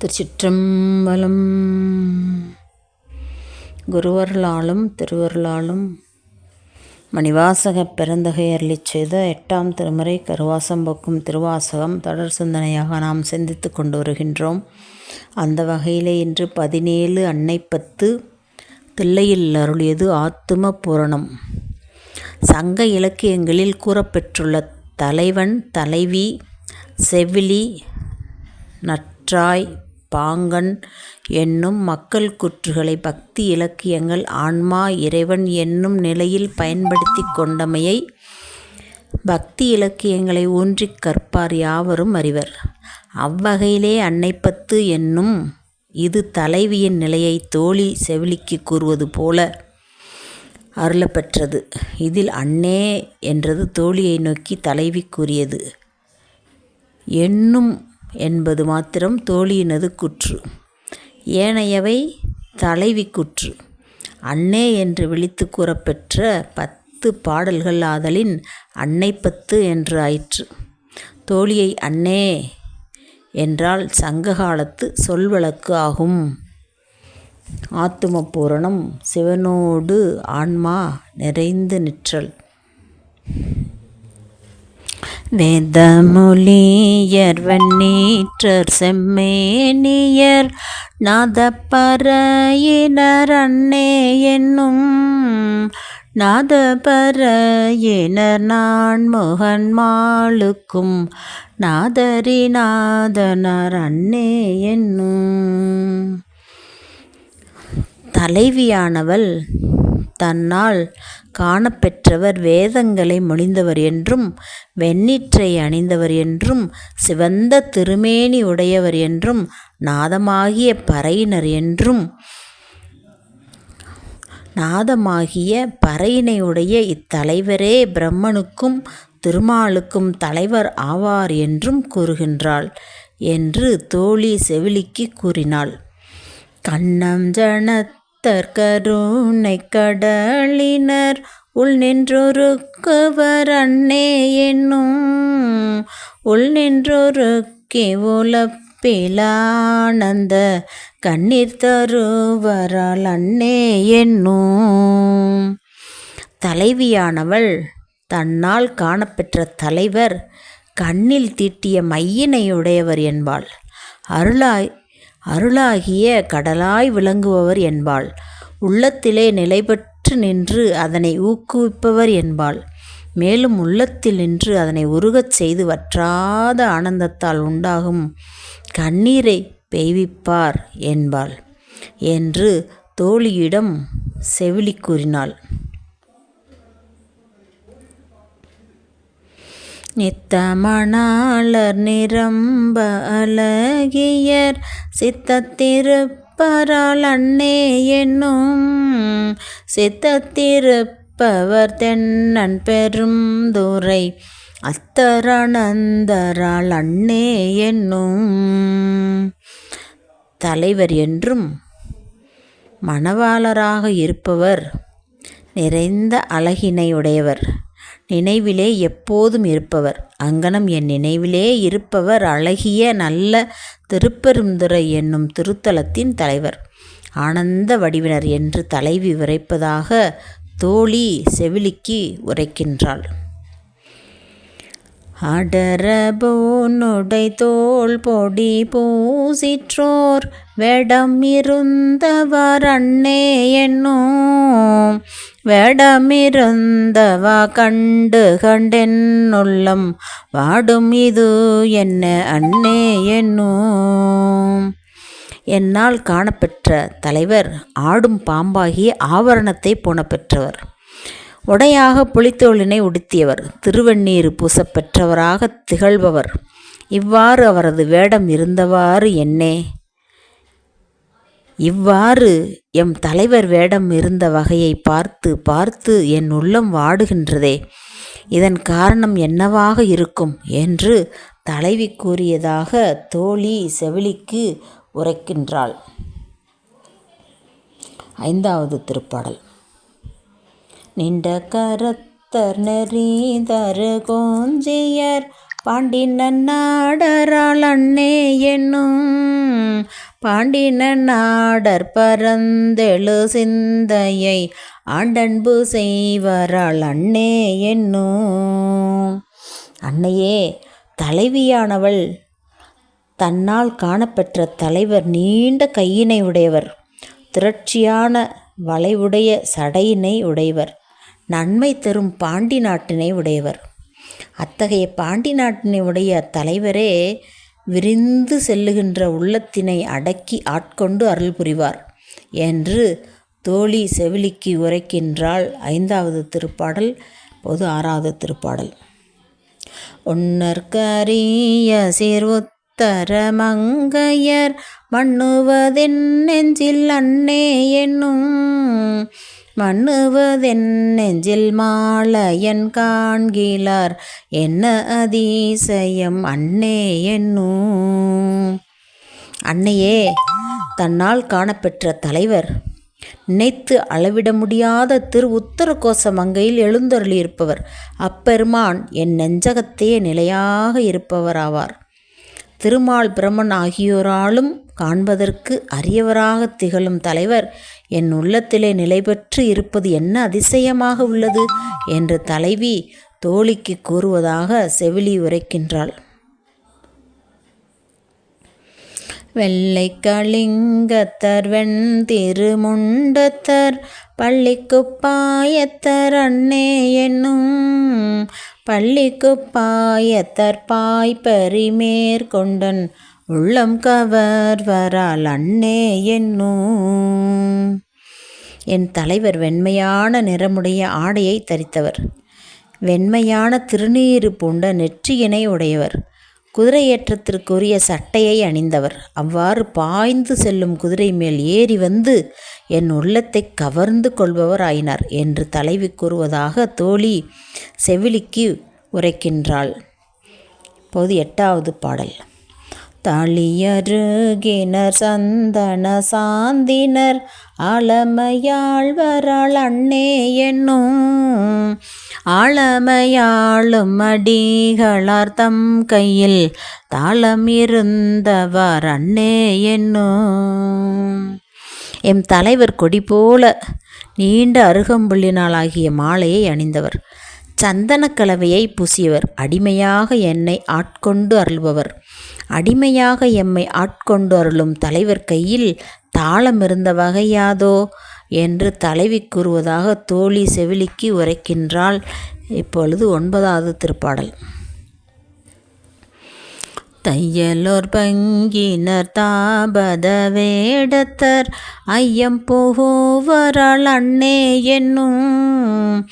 திருச்சிற்றம்பலம். குருவர்களாலும் திருவருளாலும் மணிவாசக பெருந்தகை அருளி செய்த எட்டாம் திருமுறை கருவாசம் போக்கும் திருவாசகம் தொடர் சிந்தனையாக நாம் சிந்தித்து கொண்டு வருகின்றோம். அந்த வகையிலே இன்று பதினேழு அன்னைப்பத்து தில்லையில் அருளியது ஆத்தும பூரணம். சங்க இலக்கியங்களில் கூறப்பெற்றுள்ள தலைவன் தலைவி செவிலி நற்றாய் பாங்கன் என்னும் மக்கள் குற்றுகளை பக்தி இலக்கியங்கள் ஆன்மா இறைவன் என்னும் நிலையில் பயன்படுத்தி கொண்டமையை பக்தி இலக்கியங்களை ஊன்றிக் கற்பார் யாவரும் அறிவர். அவ்வகையிலே அன்னைப்பத்து என்னும் இது தலைவியின் நிலையை தோழி செவிலிக்கு கூறுவது போல அருளப்பெற்றது. இதில் அன்னே என்றது தோழியை நோக்கி தலைவி கூறியது. என்னும் என்பது மாத்திரம் தோழியினது குற்று. ஏனையவை தலைவி குற்று. அன்னே என்று விழித்து கூறப்பெற்ற பத்து பாடல்கள் ஆதலின் அன்னை பத்து என்று ஆயிற்று. தோழியை அன்னே என்றால் சங்ககாலத்து சொல்வழக்கு ஆகும். ஆத்தும பூரணம் சிவனோடு ஆன்மா நிறைந்து நிற்றல். வேதமொழியர் வன்னீற்றர் செம்மேனியர் நாதப்பறையினர் அண்ணே என்னும் நாதபறையினர் நான் முகன் மாளுக்கும் நாதரிநாதனர் அண்ணே என்னும். தலைவியானவள் தன்னால் காணப்பெற்றவர் வேதங்களை மொழிந்தவர் என்றும் வெண்ணீற்றை அணிந்தவர் என்றும் சிவந்த திருமேனி உடையவர் என்றும் நாதமாகிய பறையினர் என்றும் நாதமாகிய பறையினையுடைய இத்தலைவரே பிரம்மனுக்கும் திருமாலுக்கும் தலைவர் ஆவார் என்றும் கூறுகின்றாள் என்று தோழி செவிலிக்கு கூறினாள். கண்ணம் ஜனத் தற்கருணை கடலினர் உள் நின்றொருக்குவர் அண்ணே என்னும். உள் நின்றொருக்கே உலப்பிலானந்த கண்ணீர் தருவரால் அண்ணே என்னும். தலைவியானவள் தன்னால் காணப்பெற்ற தலைவர் கண்ணில் தீட்டிய மையினையுடையவர் என்பாள். அருளாய் அருளாகிய கடலாய் விளங்குபவர் என்பாள். உள்ளத்திலே நிலைபெற்று நின்று அதனை ஊக்குவிப்பவர் என்பாள். மேலும் உள்ளத்தில் நின்று அதனை உருகச் செய்து வற்றாத ஆனந்தத்தால் உண்டாகும் கண்ணீரை பெய்விப்பார் என்பாள். என்று தோழியிடம் செவிலி கூறினாள். நித்தமணாளர் நிரம்ப அழகியர் சித்தத்திருப்பரால் அண்ணே என்னும் சித்தத்திருப்பவர் தென்னன் பெரும் துரை அத்தரானந்தரால் என்னும். தலைவர் என்றும் மணவாளராக இருப்பவர் நிறைந்த அழகினையுடையவர். நினைவிலே எப்போதும் இருப்பவர். அங்கனம் என் நினைவிலே இருப்பவர் அழகிய நல்ல திருப்பெருந்துறை என்னும் திருத்தலத்தின் தலைவர். ஆனந்த வடிவினர் என்று தலைவி உரைப்பதாக தோழி செவிலிக்கு உரைக்கின்றாள். அடரபோனுடை தோல் பொடி பூசிற்றோர் வேடம் இருந்தவர் அண்ணே என்னும். வேடமிருந்தவா கண்டு கண்டென்னுள்ளம். வாடும் இது என்ன அண்ணே என்னும். என்னால் காணப்பெற்ற தலைவர் ஆடும் பாம்பாகிய ஆவரணத்தை போன பெற்றவர் உடையாக புலித்தோளினை உடுத்தியவர் திருவண்ணீர் பூசப்பெற்றவராக திகழ்பவர். இவ்வாறு அவரது வேடம் இருந்தவாறு என்னே? இவ்வாறு எம் தலைவர் வேடம் இருந்த வகையை பார்த்து பார்த்து என் உள்ளம் வாடுகின்றதே. இதன் காரணம் என்னவாக இருக்கும் என்று தலைவி கூறியதாக தோழி செவிலிக்கு உரைக்கின்றாள். ஐந்தாவது திருப்பாடல். நின்ற கரத்தர் நெறிதரு கோஞ்சியர் பாண்டினன் நாடரால் அண்ணே என்னும். பாண்டினன் நாடர் பரந்தெழு சிந்தையை ஆண்டன்பு செய்வரால் அண்ணே என்னும். அன்னையே தலைவியானவள் தன்னால் காணப்பெற்ற தலைவர் நீண்ட கையினை உடையவர் திரட்சியான வளைவுடைய சடையினை உடையவர். நன்மை தரும் பாண்டி நாட்டினை உடையவர். அத்தகைய பாண்டி நாட்டினை உடைய தலைவரே விரிந்து செல்லுகின்ற உள்ளத்தினை அடக்கி ஆட்கொண்டு அருள் புரிவார். என்று தோழி செவிலிக்கு உரைக்கின்றாள் ஐந்தாவது திருப்பாடல் பொது ஆறாவது திருப்பாடல். உன்னற்கரிய சீர்வுத்தர மங்கையர் மண்ணுவதென் நெஞ்சில் அன்னே என்னும் மண்ணுவதென் நெஞ்சில் மாலையன் காண்கிலார். என்ன அதிசயம் அன்னே என்னும். அன்னையே தன்னால் காணப்பெற்ற தலைவர் நினைத்து அளவிட முடியாத திரு உத்தர கோஷ மங்கையில் எழுந்தருளியிருப்பவர் அப்பெருமான் என் நெஞ்சகத்தையே நிலையாக இருப்பவராவார். திருமால் பிரமன் ஆகியோராலும் காண்பதற்கு அரியவராக திகழும் தலைவர் என் உள்ளத்திலே நிலை பெற்று இருப்பது என்ன அதிசயமாக உள்ளது? என்று தலைவி தோழிக்கு கூறுவதாக செவிலி உரைக்கின்றாள். வெள்ளை கலிங்கத்தர் வெண் திருமுண்டத்தர் பள்ளிக்குப்பாயத்தர் அண்ணே என்னும் பள்ளிக்குப்பாயத்தர் பாய் பரிமேற்கொண்டன் உள்ளம் கவர்வரால் அண்ணே என்னும். என் தலைவர் வெண்மையான நிறமுடைய ஆடையை தரித்தவர். வெண்மையான திருநீறு பூண்ட நெற்றியினை உடையவர் குதிரையேற்றத்திற்குரிய சட்டையை அணிந்தவர். அவ்வாறு பாய்ந்து செல்லும் குதிரை மேல் ஏறி வந்து என் உள்ளத்தை கவர்ந்து கொள்பவர் ஆயினார் என்று தலைவி கூறுவதாக தோழி செவிலிக்கு உரைக்கின்றாள். இப்போது எட்டாவது பாடல். தளியருகினர் சந்தன சாந்தினர் ஆளமையாழ்வராள் அண்ணே என்னும் ஆளமையாளும் அடிகளார் தம் கையில் தாளம் இருந்தவர் அண்ணே என்னும். எம் தலைவர் கொடி போல நீண்ட அருகம்புள்ளினாலாகிய மாலையை அணிந்தவர். சந்தன கலவையை பூசியவர். அடிமையாக என்னை ஆட்கொண்டு அருள்பவர். அடிமையாக எம்மை ஆட்கொண்டு அருளும் தலைவர் கையில் தாளம் இருந்த வகையாதோ? என்று தலைவி கூறுவதாக தோழி செவிலிக்கு உரைக்கின்றாள். இப்பொழுது ஒன்பதாவது திருப்பாடல். தையலோர் பங்கினர் தாபத வேடத்தர் ஐயம் புகுவரால் அண்ணே என்னும்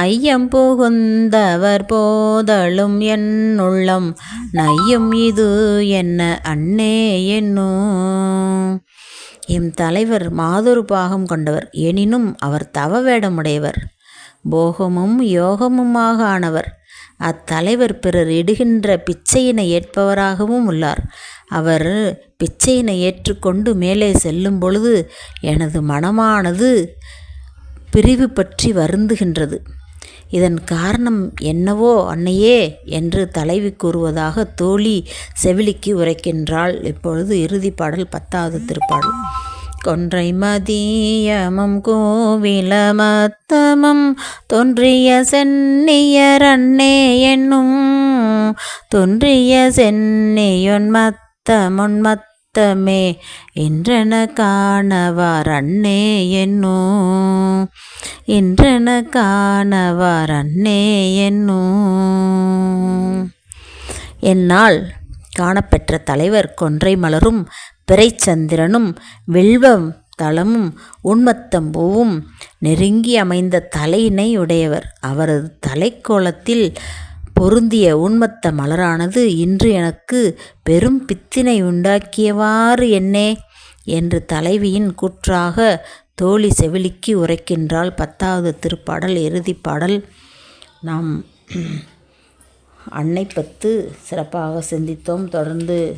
ஐயம் புகுந்தவர் போதலும் என் உள்ளம் நையும் இது என்ன அண்ணே என்னும் எம் தலைவர் மாதொரு பாகம் கொண்டவர் எனினும் அவர் தவ வேடமுடையவர். போகமும் யோகமுமாக ஆனவர். அத்தலைவர் பிறர் இடுகின்ற பிச்சையினை ஏற்பவராகவும் உள்ளார். அவர் பிச்சையினை ஏற்றுக்கொண்டு மேலே செல்லும் பொழுது எனது மனமானது பிரிவு பற்றி வருந்துகின்றது. இதன் காரணம் என்னவோ அன்னையே என்று தலைவி கூறுவதாக தோழி செவிலிக்கு உரைக்கின்றாள். இப்பொழுது இறுதி பாடல் பத்தாவது திருப்பாடல். கொன்றை மதியமும் கோவிலமத்தமும் தோன்றிய சென்னியர் அண்ணே என்னும் தோன்றிய சென்னியொன் மத்தமுன் சித்தமே என்றன காணவார் அண்ணே என்னும் என்றன காணவார் அண்ணே என்னும் என்னால் காணப்பெற்ற தலைவர் கொன்றை மலரும் பிறைச்சந்திரனும் வில்வம் தளமும் உண்மத்தம்பூவும் நெருங்கி அமைந்த தலையினை உடையவர். அவரது தலைக்கோலத்தில் பொருந்திய உண்மத்த மலரானது இன்று எனக்கு பெரும் பித்தினை உண்டாக்கியவாறு என்னே? என்று தலைவியின் கூற்றாக தோழி செவிலிக்கு உரைக்கின்றாள் பத்தாவது திருப்பாடல் இறுதிப் பாடல். நாம் அன்னை பத்து சிறப்பாக சிந்தித்தோம் தொடர்ந்து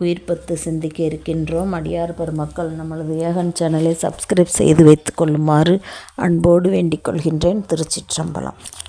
குயிர்பத்து சிந்திக்க இருக்கின்றோம். அடியார் பெருமக்கள் நம்மளது ஏகன் சேனலை சப்ஸ்கிரைப் செய்து வைத்து கொள்ளுமாறு அன்போடு வேண்டிக் கொள்கின்றேன். திருச்சிற்றம்பலம்.